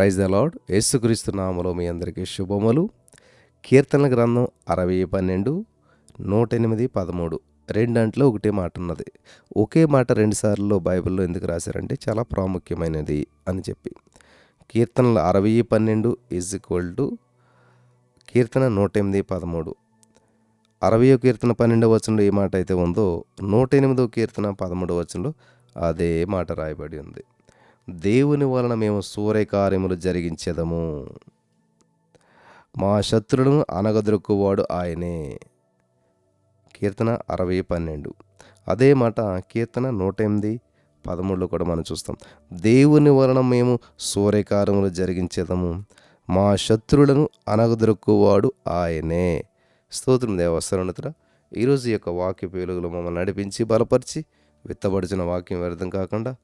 Praise the lord యేసుక్రీస్తు నామలో మీ అందరికీ శుభములు. కీర్తనల గ్రంథం అరవై పన్నెండు నూట ఎనిమిది పదమూడు. రెండంట్లో ఒకటే మాట ఉన్నది. ఒకే మాట రెండుసార్లు బైబిల్లో ఎందుకు రాశారంటే చాలా ప్రాముఖ్యమైనది అని చెప్పి. కీర్తనలు అరవై పన్నెండు ఈజ్ ఈక్వల్ టు కీర్తన నూట ఎనిమిది పదమూడు. అరవయో కీర్తన పన్నెండవ వచనంలో ఏ మాట అయితే ఉందో నూట ఎనిమిదో కీర్తన పదమూడవ వచనంలో అదే మాట రాయబడి ఉంది. దేవుని వలన మేము సూర్యకార్యములు జరిగించేదము. మా శత్రులను అనగదొరుకువాడు ఆయనే. కీర్తన అరవై పన్నెండు. అదే మాట కీర్తన నూట ఎనిమిది పదమూడులో కూడా మనం చూస్తాం. దేవుని వలన మేము సూర్యకార్యములు జరిగించేదము. మా శత్రులను అనగదొరుకువాడు ఆయనే. స్తోత్రం దేవస్థానతుడా ఈరోజు యొక్క వాక్య పేలుగులు మమ్మల్ని నడిపించి బలపరిచి విత్తబడిచిన వాక్యం వ్యర్థం కాకుండా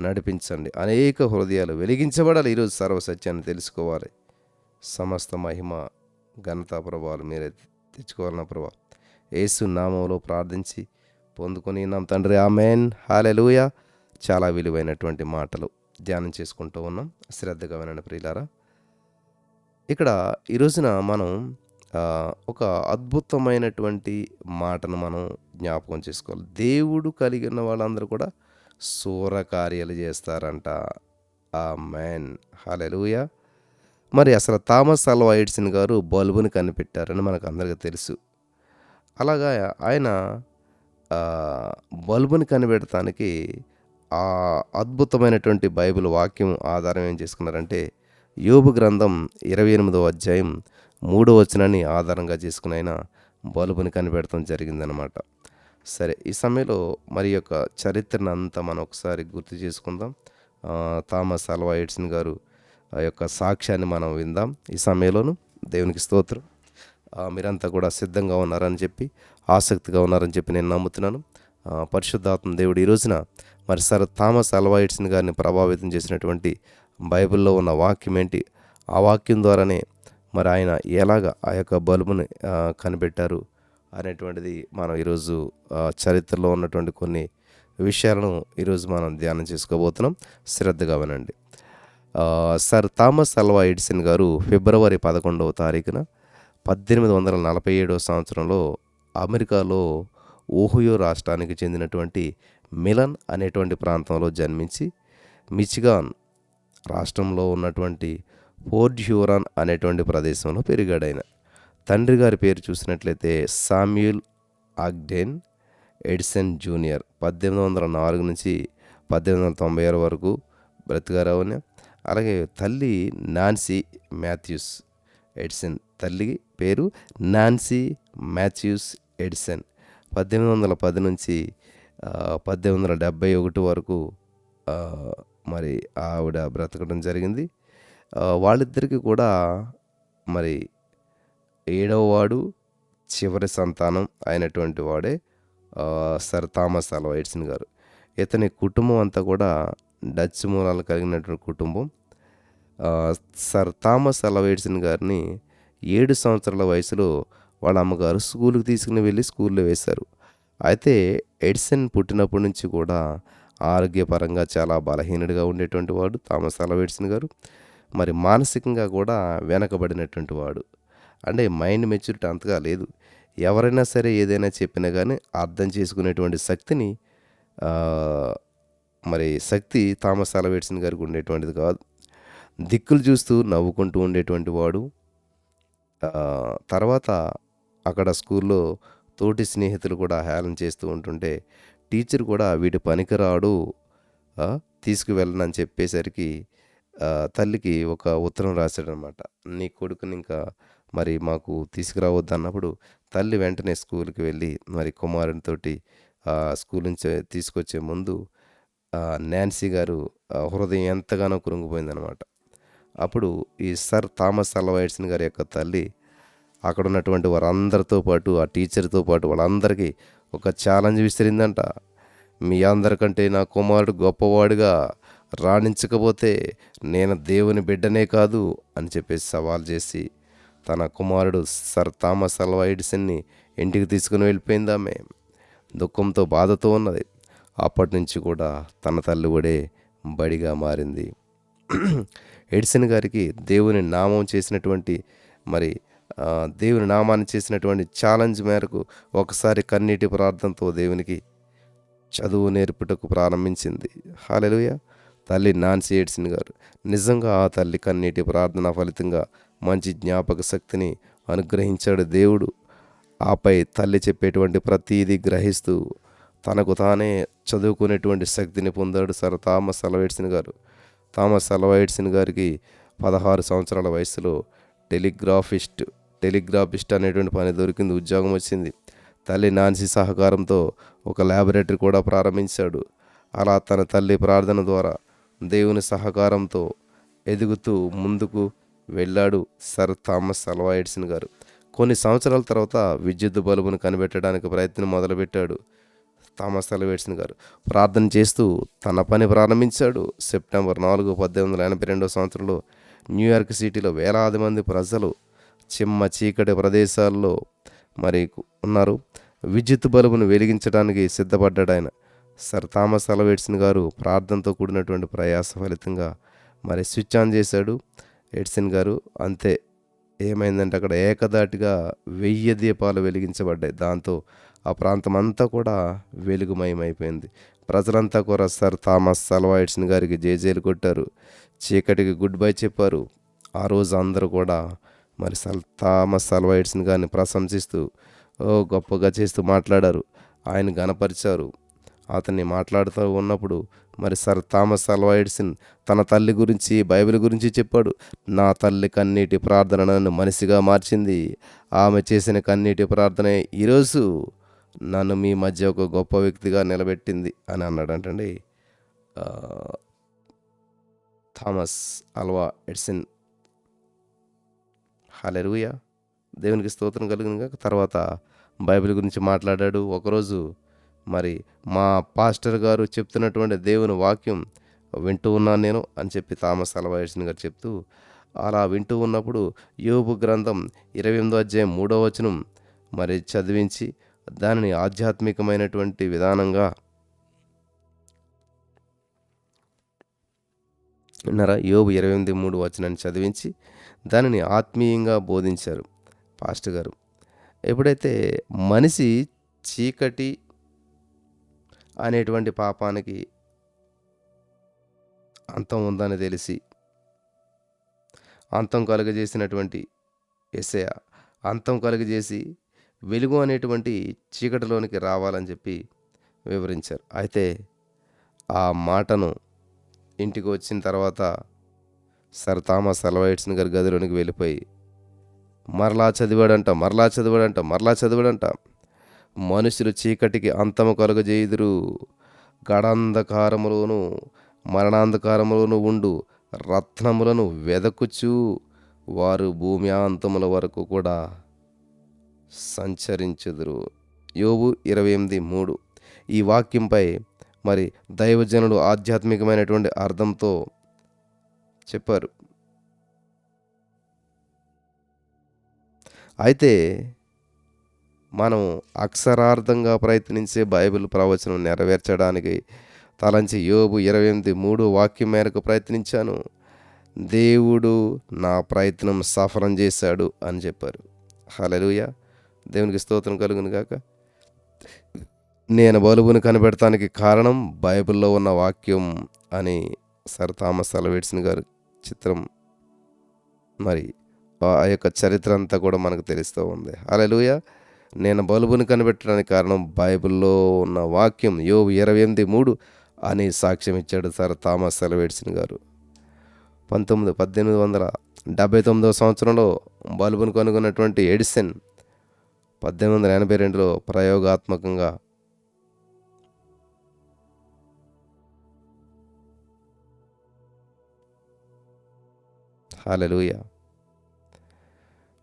నడిపించండి. అనేక హృదయాలు వెలిగించబడాలి. ఈరోజు సర్వసత్యాన్ని తెలుసుకోవాలి. సమస్త మహిమ ఘనతా ప్రభావాలు మీరే తెచ్చుకోవాలన్న ప్రభా. యేసు నామంలో ప్రార్థించి పొందుకొని నాం తండ్రి. ఆమెన్. హాలెలుయ చాలా విలువైనటువంటి మాటలు ధ్యానం చేసుకుంటూ ఉన్నాం. శ్రద్ధగా వినండి ప్రియులారా. ఇక్కడ ఈ రోజున మనం ఒక అద్భుతమైనటువంటి మాటను మనం జ్ఞాపకం చేసుకోవాలి. దేవుడు కలిగిన వాళ్ళందరూ కూడా శూర కార్యాలు చేస్తారంట. ఆ మ్యాన్ హాలెలూయ మరి అసలు థామస్ అల్వా ఎడిసన్ గారు బల్బుని కనిపెట్టారని మనకు అందరికీ తెలుసు. అలాగా ఆయన బల్బుని కనిపెట్టడానికి ఆ అద్భుతమైనటువంటి బైబిల్ వాక్యం ఆధారం ఏం చేసుకున్నారంటే యోబు గ్రంథం ఇరవై ఎనిమిదవ అధ్యాయం మూడో వచనాన్ని ఆధారంగా చేసుకుని ఆయన బల్బుని కనిపెడతాం జరిగిందనమాట సరే ఈ సమయంలో మరి యొక్క చరిత్రను అంతా మనం ఒకసారి గుర్తు చేసుకుందాం. థామస్ అల్వా ఎడ్సన్ గారు ఆ యొక్క సాక్ష్యాన్ని మనం విందాం. ఈ సమయంలోను దేవునికి స్తోత్రం. మీరంతా కూడా సిద్ధంగా ఉన్నారని చెప్పి ఆసక్తిగా ఉన్నారని చెప్పి నేను నమ్ముతున్నాను. పరిశుద్ధాత్మ దేవుడు ఈ రోజున మరి సర్ థామస్ అల్వాయిడ్సన్ గారిని ప్రభావితం చేసినటువంటి బైబిల్లో ఉన్న వాక్యం ఏంటి? ఆ వాక్యం ద్వారానే మరి ఆయన ఎలాగ ఆ యొక్క బల్బుని కనిపెట్టారు? అనేటువంటిది మనం ఈరోజు చరిత్రలో ఉన్నటువంటి కొన్ని విషయాలను ఈరోజు మనం ధ్యానం చేసుకోబోతున్నాం. శ్రద్ధగా వినండి. Sir sir Thomas Alva Edison garu ఫిబ్రవరి పదకొండవ తారీఖున పద్దెనిమిది వందల నలభై ఏడవ సంవత్సరంలో అమెరికాలో ఓహియో రాష్ట్రానికి చెందినటువంటి మిలన్ అనేటువంటి ప్రాంతంలో జన్మించి మిచిగాన్ రాష్ట్రంలో ఉన్నటువంటి ఫోర్డ్ హ్యూరాన్ అనేటువంటి ప్రదేశంలో పెరిగాడైన తండ్రి గారి పేరు చూసినట్లయితే సామ్యూల్ ఆగ్డెన్ ఎడిసన్ జూనియర్ పద్దెనిమిది వందల నాలుగు నుంచి పద్దెనిమిది వందల తొంభై ఆరు వరకు బ్రతికారావుని అలాగే తల్లి నాన్సీ మాథ్యూస్ ఎడిసన్ తల్లి పేరు నాన్సీ మాథ్యూస్ ఎడిసన్ పద్దెనిమిది వందల పది నుంచి పద్దెనిమిది వందల డెబ్భై ఒకటి వరకు మరి ఆవిడ బ్రతకడం జరిగింది. వాళ్ళిద్దరికీ కూడా మరి ఏడవ వాడు చివరి సంతానం అయినటువంటి వాడే సర్ థామస్ అల్వా ఎడ్సన్ గారు. ఇతని కుటుంబం అంతా కూడా డచ్ మూలాలు కలిగినటువంటి కుటుంబం. సర్ థామస్ అల్వా గారిని ఏడు సంవత్సరాల వయసులో వాళ్ళ అమ్మగారు స్కూల్కి తీసుకుని వెళ్ళి స్కూల్లో వేశారు. అయితే ఎడిసన్ పుట్టినప్పటి నుంచి కూడా ఆరోగ్యపరంగా చాలా బలహీనుడిగా ఉండేటువంటి వాడు థామస్ అలవేడ్సన్ గారు. మరి మానసికంగా కూడా వెనకబడినటువంటి వాడు. అంటే మైండ్ మెచ్యూరిటీ అంతగా లేదు. ఎవరైనా సరే ఏదైనా చెప్పినా కానీ అర్థం చేసుకునేటువంటి శక్తిని మరి శక్తి థామస్ అలవేట్సన్ గారికి ఉండేటువంటిది కాదు. దిక్కులు చూస్తూ నవ్వుకుంటూ ఉండేటువంటి వాడు. తర్వాత అక్కడ స్కూల్లో తోటి స్నేహితులు కూడా హేళన చేస్తూ ఉంటుంటే టీచర్ కూడా వీడి పనికిరాడు తీసుకువెళ్ళనని చెప్పేసరికి తల్లికి ఒక ఉత్తరం రాశాడనమాట. నీ కొడుకుని ఇంకా మరి మాకు తీసుకురావద్దు అన్నప్పుడు తల్లి వెంటనే స్కూల్కి వెళ్ళి మరి కుమారునితోటి స్కూల్ నుంచి తీసుకొచ్చే ముందు నాన్సీ గారు హృదయం ఎంతగానో కృంగిపోయిందనమాట అప్పుడు ఈ సర్ థామస్ అల్వైడ్సన్ గారి యొక్క తల్లి అక్కడ ఉన్నటువంటి వారందరితో పాటు ఆ టీచర్తో పాటు వాళ్ళందరికీ ఒక ఛాలెంజ్ విసిరిందంట. మీ అందరికంటే నా కుమారుడు గొప్పవాడుగా రాణించకపోతే నేను దేవుని బిడ్డనే కాదు అని చెప్పేసి సవాల్ చేసి తన కుమారుడు సర్ థామస్ అల్వా ఎడిసన్ని ఇంటికి తీసుకుని వెళ్ళిపోయింది ఆమె. దుఃఖంతో బాధతో ఉన్నది. అప్పటి నుంచి కూడా తన తల్లి కూడా బడిగా మారింది. ఎడిసన్ గారికి దేవుని నామం చేసినటువంటి మరి దేవుని నామాన్ని చేసినటువంటి ఛాలెంజ్ మేరకు ఒకసారి కన్నీటి ప్రార్థనతో దేవునికి చదువు నేర్పుటకు ప్రారంభించింది. హాలెలుయ! తల్లి నాన్సీ ఎడ్సిన్ గారు. నిజంగా ఆ తల్లి కన్నీటి ప్రార్థన ఫలితంగా మంచి జ్ఞాపక శక్తిని అనుగ్రహించాడు దేవుడు. ఆపై తల్లి చెప్పేటువంటి ప్రతీది గ్రహిస్తూ తనకు తానే చదువుకునేటువంటి శక్తిని పొందాడు సార్ థామస్ అలవైడ్సిన్ గారు. థామస్ అలవైడ్సిన్ గారికి పదహారు సంవత్సరాల వయసులో టెలిగ్రాఫిస్ట్ టెలిగ్రాఫిస్ట్ అనేటువంటి పని దొరికింది ఉద్యోగం వచ్చింది. తల్లి నాన్సీ సహకారంతో ఒక ల్యాబొరేటరీ కూడా ప్రారంభించాడు. అలా తన తల్లి ప్రార్థన ద్వారా దేవుని సహకారంతో ఎదుగుతూ ముందుకు వెళ్ళాడు సర్ థామస్ అల్వా ఎడిసన్ గారు. కొన్ని సంవత్సరాల తర్వాత విద్యుత్ బల్బును కనిపెట్టడానికి ప్రయత్నం మొదలుపెట్టాడు థామస్ అల్వా ఎడిసన్ గారు. ప్రార్థన చేస్తూ తన పని ప్రారంభించాడు. సెప్టెంబర్ నాలుగు పద్దెనిమిది వందల ఎనభై రెండవ సంవత్సరంలో న్యూయార్క్ సిటీలో వేలాది మంది ప్రజలు చిమ్మ చీకటి ప్రదేశాల్లో మరి ఉన్నారు. విద్యుత్ బల్బును వెలిగించడానికి సిద్ధపడ్డాడు ఆయన. సర్ థామస్ అలవేట్సన్ గారు ప్రార్థనతో కూడినటువంటి ప్రయాస ఫలితంగా మరి స్విచ్ ఆన్ చేశాడు. ఎడ్సన్ గారు అంతే. ఏమైందంటే అక్కడ ఏకదాటిగా వెయ్యి దీపాలు వెలిగించబడ్డాయి. దాంతో ఆ ప్రాంతం అంతా కూడా వెలుగుమయమైపోయింది. ప్రజలంతా కూడా సార్ థామస్ సల్వా ఎడ్సన్ గారికి జేజేలు కొట్టారు. చీకటికి గుడ్ బై చెప్పారు. ఆ రోజు అందరూ కూడా మరి సల్ థామస్ సల్వా ఎడ్సన్ గారిని ప్రశంసిస్తూ ఓ గొప్పగా చేస్తూ మాట్లాడారు. ఆయన గనపరిచారు అతన్ని మాట్లాడుతూ ఉన్నప్పుడు మరి సర్ థామస్ అల్వా ఎడిసన్ తన తల్లి గురించి బైబిల్ గురించి చెప్పాడు. నా తల్లి కన్నీటి ప్రార్థన నన్ను మనిషిగా మార్చింది. ఆమె చేసిన కన్నీటి ప్రార్థనే ఈరోజు నన్ను మీ మధ్య ఒక గొప్ప వ్యక్తిగా నిలబెట్టింది అని అన్నాడంటండి. థామస్ అల్వా ఎడ్సిన్ హలెరుయ దేవునికి స్తోత్రం కలిగిన తర్వాత బైబిల్ గురించి మాట్లాడాడు. ఒకరోజు మరి మా పాస్టర్ గారు చెప్తున్నటువంటి దేవుని వాక్యం వింటూ ఉన్నాను నేను అని చెప్పి థామస్ అలవాయిషన్ గారు చెప్తూ అలా వింటూ ఉన్నప్పుడు యోబు గ్రంథం ఇరవై ఎనిమిదో అధ్యాయం మూడో వచనం మరి చదివించి దానిని ఆధ్యాత్మికమైనటువంటి విధానంగా విన్నారా? యోబు ఇరవై ఎనిమిది మూడు వచనాన్ని చదివించి దానిని ఆత్మీయంగా బోధించారు పాస్టర్ గారు. ఎప్పుడైతే మనిషి చీకటి అనేటువంటి పాపానికి అంతం ఉందని తెలిసి అంతం కలుగజేసినటువంటి ఎస్ఐ అంతం కలుగజేసి వెలుగు అనేటువంటి చీకటిలోనికి రావాలని చెప్పి వివరించారు. అయితే ఆ మాటను ఇంటికి వచ్చిన తర్వాత సర్ థామస్ అలవైట్సన్ గారి గదిలోనికి వెళ్ళిపోయి మరలా చదివాడంట మరలా చదివాడంట మరలా చదివాడంట మనుషులు చీకటికి అంతము కలుగజేయుదురు. గడాంధకారములోను మరణాంధకారములోను ఉండు రత్నములను వెదకుచు. వారు భూమి అంతముల వరకు కూడా సంచరించుదురు. యోబు ఇరవై ఎనిమిది మూడు. ఈ వాక్యంపై మరి దైవజనుడు ఆధ్యాత్మికమైనటువంటి అర్థంతో చెప్పారు. అయితే మనం అక్షరార్థంగా ప్రయత్నించే బైబిల్ ప్రవచనం నెరవేర్చడానికి తలంచి యోబు ఇరవై ఎనిమిది మూడు వాక్యం మేరకు ప్రయత్నించాను. దేవుడు నా ప్రయత్నం సఫలం చేశాడు అని చెప్పారు. హలలుయ దేవునికి స్తోత్రం కలుగును గాక. నేను బలుబును కనిపెడటానికి కారణం బైబిల్లో ఉన్న వాక్యం అని సర్ థామస్ అలవేట్సన్ గారు చిత్రం మరి ఆ యొక్క చరిత్ర అంతా కూడా మనకు తెలుస్తూ ఉంది. హలలుయ నేను బల్బుని కనిపెట్టడానికి కారణం బైబిల్లో ఉన్న వాక్యం యోబు ఇరవై ఎనిమిది మూడు అని సాక్ష్యం ఇచ్చాడు సార్ థామస్ సెలవేడ్సిన్ గారు. పంతొమ్మిది పద్దెనిమిది వందల డెబ్బై తొమ్మిదవ సంవత్సరంలో బల్బును కనుగొన్నటువంటి ఎడిసన్ పద్దెనిమిది వందల ఎనభై రెండులో ప్రయోగాత్మకంగా హాలెలూయ.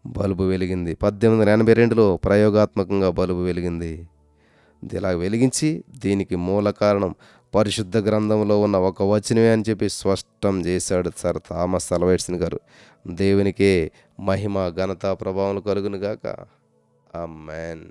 బల్బు వెలిగింది. పద్దెనిమిది వందల ఎనభై రెండులో ప్రయోగాత్మకంగా బల్బు వెలిగింది. ఇలా వెలిగించి దీనికి మూల కారణం పరిశుద్ధ గ్రంథంలో ఉన్న ఒక వచనమే అని చెప్పి స్పష్టం చేశాడు సార్ థామస్ అలవైట్సన్ గారు. దేవునికే మహిమ ఘనత ప్రభావం కలుగునుగాక ఆ మ్యాన్